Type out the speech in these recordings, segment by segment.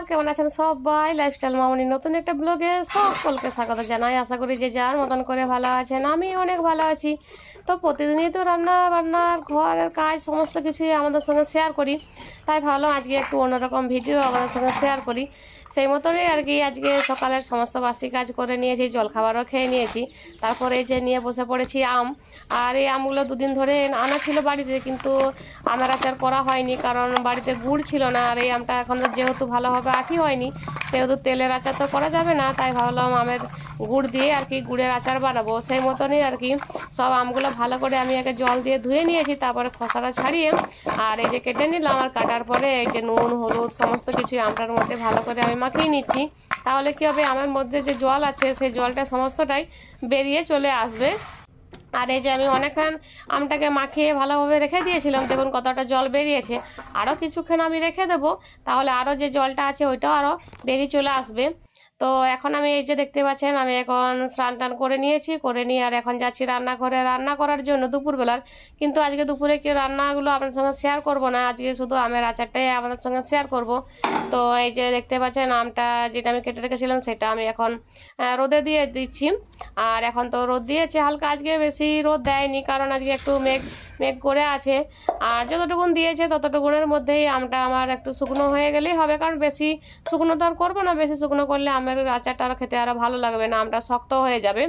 নমস্কার কেমন আছেন সবাই? লাইফস্টাইল মামনি, নতুন একটা ব্লগে সকলকে স্বাগত জানাই। আশা করি যে যার মতন করে ভালো আছেন আমি অনেক ভালো আছি। তো প্রতিদিনই তো রান্না বান্নার ঘরের কাজ সমস্ত কিছুই আমাদের সঙ্গে শেয়ার করি। তাই ভাবলাম আজকে একটু অন্যরকম ভিডিও আমাদের সঙ্গে শেয়ার করি। সেই মতনই আর কি আজকে সকালের সমস্ত বাসি কাজ করে নিয়েছি, জলখাবারও খেয়ে নিয়েছি। তারপরে এই যে নিয়ে বসে পড়েছি আম। আর এই আমগুলো দুদিন ধরে আনা ছিল বাড়িতে, কিন্তু আমের আচার করা হয়নি, কারণ বাড়িতে গুড় ছিল না। আর এই আমটা এখন যেহেতু ভালোভাবে আঠি হয়নি, সেহেতু তেলের আচার তো করা যাবে না, তাই ভাবলাম আমের গুড় দিয়ে আর কি গুড়ের আচার বানাবো। সেই মতনই আর কি সব আমগুলো ভালো করে আমি আগে জল দিয়ে ধুয়ে নিয়েছি, তারপরে খোসাটা ছাড়িয়ে আর এই যে কেটে নিলাম আর কাটার পরে এই যে নুন, হলুদ সমস্ত কিছু আমটার মধ্যে ভালো করে আমি মাখিয়ে নিচ্ছি। তাহলে কি হবে? আমার মধ্যে যে জল আছে, সেই জলটা সমস্তটাই বেরিয়ে চলে আসবে। আর এই যে আমি অনেকক্ষণ আমটাকে মাখিয়ে ভালোভাবে রেখে দিয়েছিলাম, দেখুন কতটা জল বেরিয়েছে। আরও কিছুক্ষণ আমি রেখে দেবো, তাহলে আরও যে জলটা আছে ওইটাও আরও বেরিয়ে চলে আসবে। তো এখন আমি এই যে দেখতে পাচ্ছেন, আমি এখন স্নান টান করে নিয়েছি, করে নিয়ে আর এখন যাচ্ছি রান্না রান্নাঘরে রান্না করার জন্য দুপুরবেলার। কিন্তু আজকে দুপুরে কি রান্নাগুলো আপনার সঙ্গে শেয়ার করব না? আজকে শুধু আমের আচারটাই আপনাদের সঙ্গে শেয়ার করব। তো এই যে দেখতে পাচ্ছেন, আমটা যেটা আমি কেটে রেখেছিলাম সেটা আমি এখন রোদে দিয়ে দিচ্ছি। আর এখন তো রোদ দিয়েছে, হালকা আজকে বেশি রোদ দেয়নি, কারণ আজকে একটু মেঘ মেঘ করে আছে। আর যতটুকুন দিয়েছে ততটুকুনের মধ্যেই আমটা আমার একটু শুকনো হয়ে গেলেই হবে। কারণ বেশি শুকনো তো আর করব না, বেশি শুকনো করলে আমের আচারটা আরও খেতে আরও ভালো লাগবে না, আমটা শক্ত হয়ে যাবে।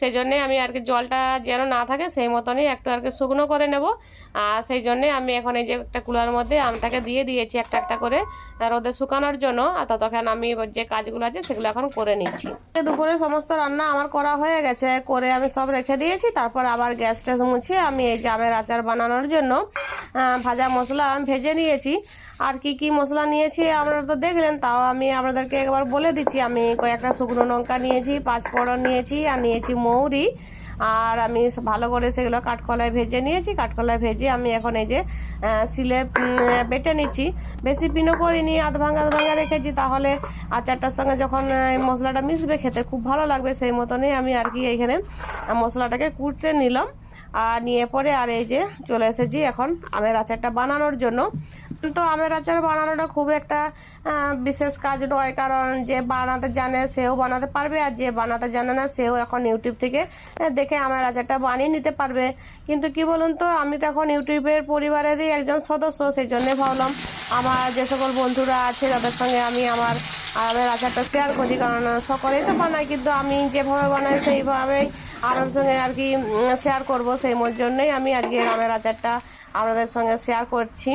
সেই জন্যে আমি আর কি জলটা যেন না থাকে সেই মতনই একটু আর কি শুকনো করে নেব। আর সেই জন্যে আমি এখন এই যে একটা কুলার মধ্যে আমটাকে দিয়ে দিয়েছি একটা একটা করে রোদে শুকানোর জন্য। আর ততক্ষণ আমি যে কাজগুলো আছে সেগুলো এখন করে নিচ্ছি। দুপুরে সমস্ত রান্না আমার করা হয়ে গেছে। করে আমি সব রেখে দিয়েছি। তারপর আবার গ্যাস ট্যাস মুছে আমি এই জামের আচার বানানোর জন্য ভাজা মশলা আমি ভেজে নিয়েছি। আর কি কি মশলা নিয়েছি আপনারা তো দেখলেন, তাও আমি আপনাদেরকে একবার বলে দিচ্ছি। আমি কয়েকটা শুকনো লঙ্কা নিয়েছি, পাঁচফোড়ন নিয়েছি, আর নিয়েছি মৌরি। আর আমি ভালো করে সেগুলো কাঠকলায় ভেজে নিয়েছি। কাঠকলায় ভেজে আমি এখন এই যে শিলে বেটে নিচ্ছি। বেশি পিনো করিনি, আধ ভাঙা আধ ভাঙা রেখেছি। তাহলে আচারটার সঙ্গে যখন এই মশলাটা মিশবে, খেতে খুব ভালো লাগবে। সেই মতনই আমি আর কি এইখানে মশলাটাকে কুটে নিলাম। আর নিয়ে পরে আর এই যে চলে এসেছি এখন আমের আচারটা বানানোর জন্য। তো আমের আচার বানানোটা খুব একটা বিশেষ কাজ নয়, কারণ যে বানাতে জানে সেও বানাতে পারবে আর যে বানাতে জানে না সেও এখন ইউটিউব থেকে দেখে আমের আচারটা বানিয়ে নিতে পারবে। কিন্তু কি বলুন তো, আমি তো এখন ইউটিউবের পরিবারেরই একজন সদস্য সেই জন্যে ভাবলাম আমার যে সকল বন্ধুরা আছে, তাদের সঙ্গে আমি আমার আমের আচারটা শেয়ার করি, কারণ সকলেই তো বানাই কিন্তু আমি যেভাবে বানাই সেইভাবেই আপনাদের সঙ্গে আর কি শেয়ার করব সেই জন্যই আমি আজকে আমের আচারটা আপনাদের সঙ্গে শেয়ার করছি।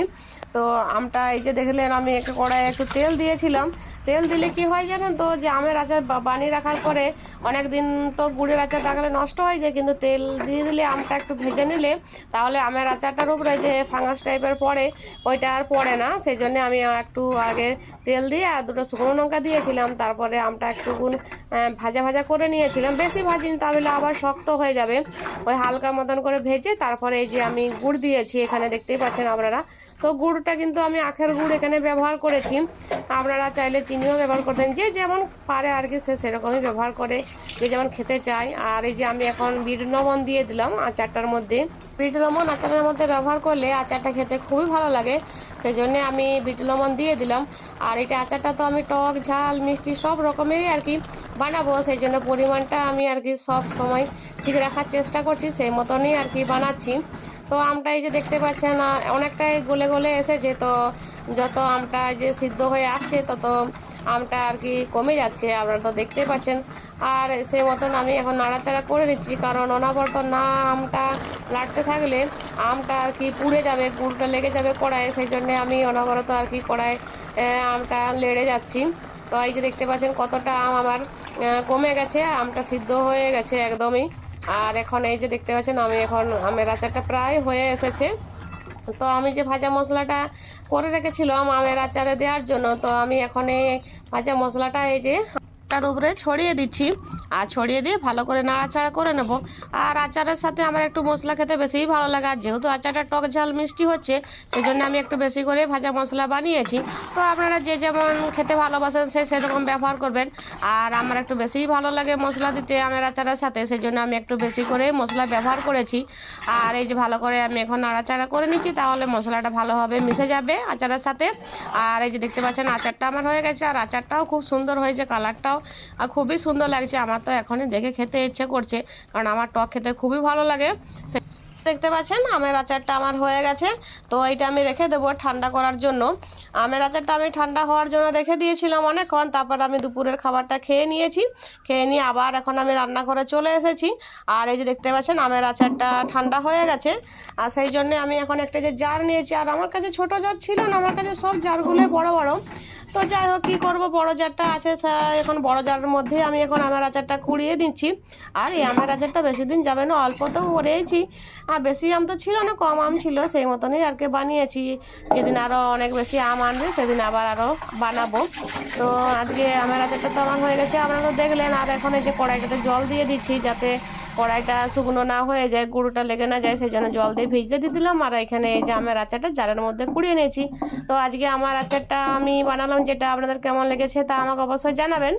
তো আমটা এই যে দেখলেন, আমি একটা কড়াই একটু তেল দিয়েছিলাম। তেল দিলে কি হয় জানেন তো? যে আমের আচার বানিয়ে রাখার পরে অনেক দিন তো গুড়ের আচার রাখলে নষ্ট হয়ে যায়, কিন্তু তেল দিয়ে দিলে আমটা একটু ভেজে নিলে তাহলে আমের আচারটার উপরে যে ফাঙ্গাস টাইপের পড়ে, ওইটা আর পড়ে না। সেই জন্য আমি একটু আগে তেল দিয়ে আর দুটো শুকনো লঙ্কা দিয়েছিলাম, তারপরে আমটা একটু ভাজা ভাজা করে নিয়েছিলাম। বেশি ভাজিনি, তাহলে আবার শক্ত হয়ে যাবে। ওই হালকা মতন করে ভেজে তারপরে এই যে আমি গুড় দিয়েছি, এখানে দেখতেই পাচ্ছেন আপনারা। তো গুড়টা কিন্তু আমি আখের গুড় এখানে ব্যবহার করেছি। আপনারা চাইলে চিনিও ব্যবহার করতেন। যে যেমন পারে আর কি সে সেরকমই ব্যবহার করে, যে যেমন খেতে চায়। আর এই যে আমি এখন বিট লবণ দিয়ে দিলাম আচারটার মধ্যে। বিট লবণ আচারের মধ্যে ব্যবহার করলে আচারটা খেতে খুবই ভালো লাগে। সেই জন্য আমি বিট লবণ দিয়ে দিলাম। আর এটা আচারটা তো আমি টক, ঝাল, মিষ্টি সব রকমেরই আর কি বানাবো। সেই জন্য পরিমাণটা আমি আর কি সব সময় ঠিক রাখার চেষ্টা করছি, সেই মতনই আর কি বানাচ্ছি। তো আমটা এই যে দেখতে পাচ্ছেন অনেকটাই গলে গলে এসেছে। তো যত আমটা যে সিদ্ধ হয়ে আসছে, তত আমটা আর কি কমে যাচ্ছে, আপনারা তো দেখতে পাচ্ছেন। আর সেই মতন আমি এখন নাড়াচাড়া করে নিচ্ছি, কারণ অনাবর্ত না আমটা লাটতে থাকলে আমটা আর কি পুড়ে যাবে, গুড়টা লেগে যাবে কড়ায় সেই জন্যে আমি অনবরত আর কি কড়ায় আমটা লেড়ে যাচ্ছি। তো এই যে দেখতে পাচ্ছেন কতটা আম আমার কমে গেছে, আমটা সিদ্ধ হয়ে গেছে একদমই। আর এখন এই যে দেখতে পাচ্ছেন, আমি এখন আমের আচারটা প্রায় হয়ে এসেছে। তো আমি যে ভাজা মশলাটা করে রেখেছিলাম আমের আচারে দেওয়ার জন্য, তো আমি এখন এই ভাজা মশলাটা এই যে তার উপরে ছড়িয়ে দিচ্ছি। আর ছড়িয়ে দিয়ে ভালো করে নাড়াচাড়া করে নেব। আর আচারের সাথে আমার একটু মশলা খেতে বেশিই ভালো লাগে। আর যেহেতু আচারটা টক ঝাল মিষ্টি হচ্ছে সেই জন্য আমি একটু বেশি করে ভাজা মশলা বানিয়েছি। তো আপনারা যে যেমন খেতে ভালোবাসেন, সে সেরকম ব্যবহার করবেন। আর আমার একটু বেশিই ভালো লাগে মশলা দিতে আমার আচারের সাথে সেই জন্য আমি একটু বেশি করে মশলা ব্যবহার করেছি। আর এই যে ভালো করে আমি এখন নাড়াচাড়া করে নিচ্ছি, তাহলে মশলাটা ভালোভাবে মিশে যাবে আচারের সাথে। আর এই যে দেখতে পাচ্ছেন, আচারটা আমার হয়ে গেছে। আর আচারটাও খুব সুন্দর হয়েছে, কালারটাও আর খুবই সুন্দর লাগছে। আমার তো এখনই দেখে খেতে ইচ্ছে করছে, কারণ আমার টক খেতে খুবই ভালো লাগে। দেখতে পাচ্ছেন, আমের আচারটা আমার হয়ে গেছে। তো এইটা আমি রেখে দেবো ঠান্ডা করার জন্য। আমের আচারটা আমি ঠান্ডা হওয়ার জন্য রেখে দিয়েছিলাম অনেকক্ষণ। তারপর আমি দুপুরের খাবারটা খেয়ে নিয়েছি। খেয়ে নিয়ে আবার এখন আমি রান্নাঘরে চলে এসেছি। আর এই যে দেখতে পাচ্ছেন, আমের আচারটা ঠান্ডা হয়ে গেছে। আর সেই জন্য আমি এখন একটা যে জার নিয়েছি। আর আমার কাছে ছোট জার ছিল না, আমার কাছে সব জারগুলোই বড় বড়। তো যাই হোক, কী করব? বড় জারটা আছে এখন বড় জারের মধ্যে আমি এখন আমের আচারটা কুড়িয়ে দিচ্ছি। আর এই আমের আচারটা বেশি দিন যাবে না, অল্প তো করেইছি আর বেশি আম তো ছিল না, কম আম ছিল, সেই মতনই আর কি বানিয়েছি। যেদিন আরও অনেক বেশি আম আনবে, সেদিন আবার আরও বানাবো। তো আজকে আমের আচারটা তো আমার হয়ে গেছে, আপনারা দেখলেন। আর এখন এই যে কড়াইটাতে জল দিয়ে দিচ্ছি, যাতে কড়াইটা শুকনো না হয়ে যায়, গুঁড়োটা লেগে না যায়, সেই জন্য জল দিয়ে ভিজতে দিয়ে দিলাম। আর এখানে এই যে আমের আচারটা জারের মধ্যে কুড়িয়ে নিয়েছি। তো আজকে আমার আচারটা আমি বানালাম, যেটা আপনাদের কেমন লেগেছে তা আমাকে অবশ্যই জানাবেন।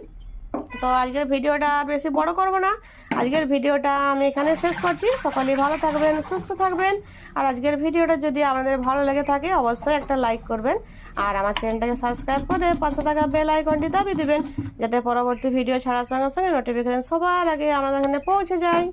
তো আজকের ভিডিওটা আর বেশি বড় করব না। আজকের ভিডিওটা আমি এখানে শেষ করছি। সকলেই ভালো থাকবেন, সুস্থ থাকবেন। আর আজকের ভিডিওটা যদি আপনাদের ভালো লেগে থাকে, অবশ্যই একটা লাইক করবেন। আর আমার চ্যানেলটাকে সাবস্ক্রাইব করে পাশে থাকা বেল আইকনটি দাবি দেবেন, যাতে পরবর্তী ভিডিও ছাড়ার সঙ্গে সঙ্গে নোটিফিকেশান সবার আগে আমাদের এখানে পৌঁছে যায়।